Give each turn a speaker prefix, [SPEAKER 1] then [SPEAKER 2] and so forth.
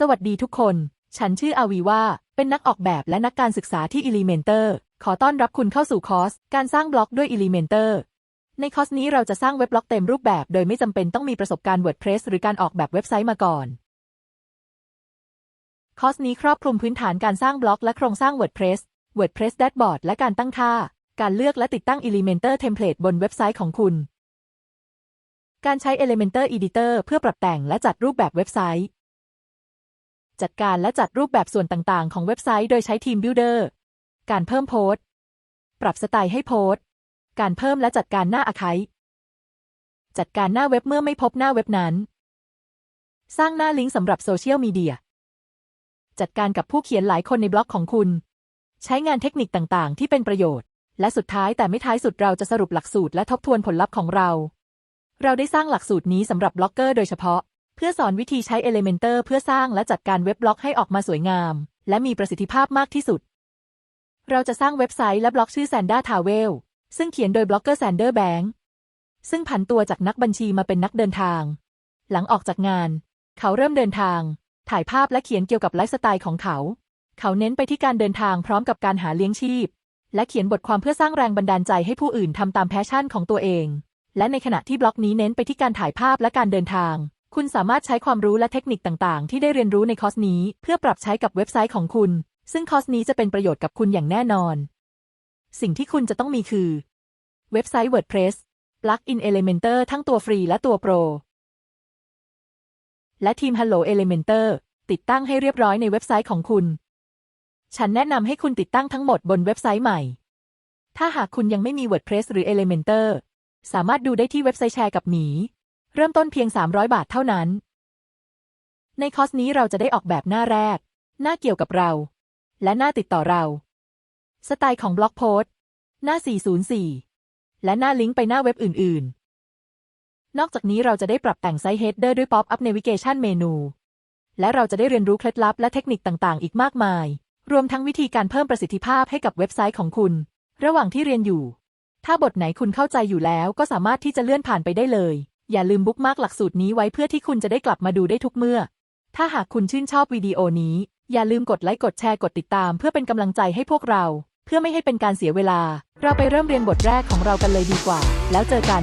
[SPEAKER 1] สวัสดีทุกคน ฉันชื่ออาวีว่า เป็นนักออกแบบและนักการศึกษาที่ Elementor ขอต้อนรับคุณเข้าสู่คอร์ส การสร้างบล็อกด้วย Elementor ในคอร์สนี้เราจะสร้างเว็บบล็อกเต็มรูปแบบ โดยไม่จำเป็นต้องมีประสบการณ์ WordPress หรือการออกแบบเว็บไซต์มาก่อน คอร์สนี้ครอบคลุมพื้นฐานการสร้างบล็อกและโครงสร้าง WordPress WordPress Dashboard และการตั้งค่า การเลือกและติดตั้ง Elementor Template บนเว็บไซต์ของคุณ การใช้ Elementor Editor เพื่อปรับแต่งและจัดรูปแบบเว็บไซต์ จัดการและจัดรูปแบบส่วนต่างๆ ของเว็บไซต์โดยใช้ Team Builder การเพิ่มโพสต์ ปรับสไตล์ให้โพสต์ การเพิ่มและจัดการหน้าอาคายจัดการหน้าเว็บเมื่อไม่พบหน้าเว็บนั้น สร้างหน้าลิงก์สำหรับโซเชียลมีเดีย จัดการกับผู้เขียนหลายคนในบล็อกของคุณ ใช้งานเทคนิคต่างๆ ที่เป็นประโยชน์ และสุดท้ายแต่ไม่ท้ายสุดเราจะสรุปหลักสูตรและทบทวนผลลัพธ์ของเรา เราได้สร้างหลักสูตรนี้สำหรับบล็อกเกอร์โดยเฉพาะ เพื่อสอนวิธีใช้ Elementor เพื่อสร้างและจัดการเว็บบล็อกให้ออกมาสวยงาม และมีประสิทธิภาพมากที่สุด เราจะสร้างเว็บไซต์และบล็อกชื่อ Sanda Travel ซึ่งเขียนโดยบล็อกเกอร์ Sander Bank ซึ่งผันตัวจากนักบัญชีมาเป็นนักเดินทาง หลังออกจากงาน เขาเริ่มเดินทาง ถ่ายภาพและเขียนเกี่ยวกับไลฟ์สไตล์ของเขา เขาเน้นไปที่การเดินทางพร้อมกับการหาเลี้ยงชีพ และเขียนบทความเพื่อสร้างแรงบันดาลใจให้ผู้อื่นทำตามแพชชั่นของตัวเอง และในขณะที่บล็อกนี้เน้นไปที่การถ่ายภาพและการเดินทาง คุณสามารถใช้ความรู้และเทคนิคต่างๆ ที่ได้เรียนรู้ในคอร์สนี้ เพื่อปรับใช้กับเว็บไซต์ของคุณ ซึ่งคอร์สนี้จะเป็นประโยชน์กับคุณอย่างแน่นอน สิ่งที่คุณจะต้องมีคือ เว็บไซต์ WordPress ปลั๊กอิน Elementor ทั้งตัวฟรีและตัวโปร และทีม Hello Elementor ติดตั้งให้เรียบร้อยในเว็บไซต์ของคุณ ฉันแนะนำให้คุณติดตั้งทั้งหมดบนเว็บไซต์ใหม่ ถ้าหากคุณยังไม่มี WordPress หรือ Elementor สามารถดูได้ที่เว็บไซต์แชร์กับหมี เริ่มต้นเพียง 300 บาทเท่านั้น ในคอร์สนี้เราจะได้ออกแบบหน้าแรก หน้าเกี่ยวกับเรา และหน้าติดต่อเรา สไตล์ของบล็อกโพสต์ หน้า 404 และหน้าลิงก์ไปหน้าเว็บอื่น ๆ นอกจากนี้เราจะได้ปรับแต่งไซต์ Header ด้วย Pop-up Navigation เมนู และเราจะได้เรียนรู้เคล็ดลับและเทคนิคต่างๆ อีกมากมาย รวมทั้งวิธีการเพิ่มประสิทธิภาพให้กับเว็บไซต์ของคุณ ระหว่างที่เรียนอยู่ ถ้าบทไหนคุณเข้าใจอยู่แล้วก็สามารถที่จะเลื่อนผ่านไปได้เลย อย่าลืมบุ๊กมาร์กหลักสูตรนี้ไว้เพื่อที่คุณจะได้กลับมาดูได้ทุกเมื่อ ถ้าหากคุณชื่นชอบวิดีโอนี้ อย่าลืมกดไลค์กดแชร์กดติดตามเพื่อเป็นกำลังใจให้พวกเรา เพื่อไม่ให้เป็นการเสียเวลา เราไปเริ่มเรียนบทแรกของเรากันเลยดีกว่า แล้วเจอกัน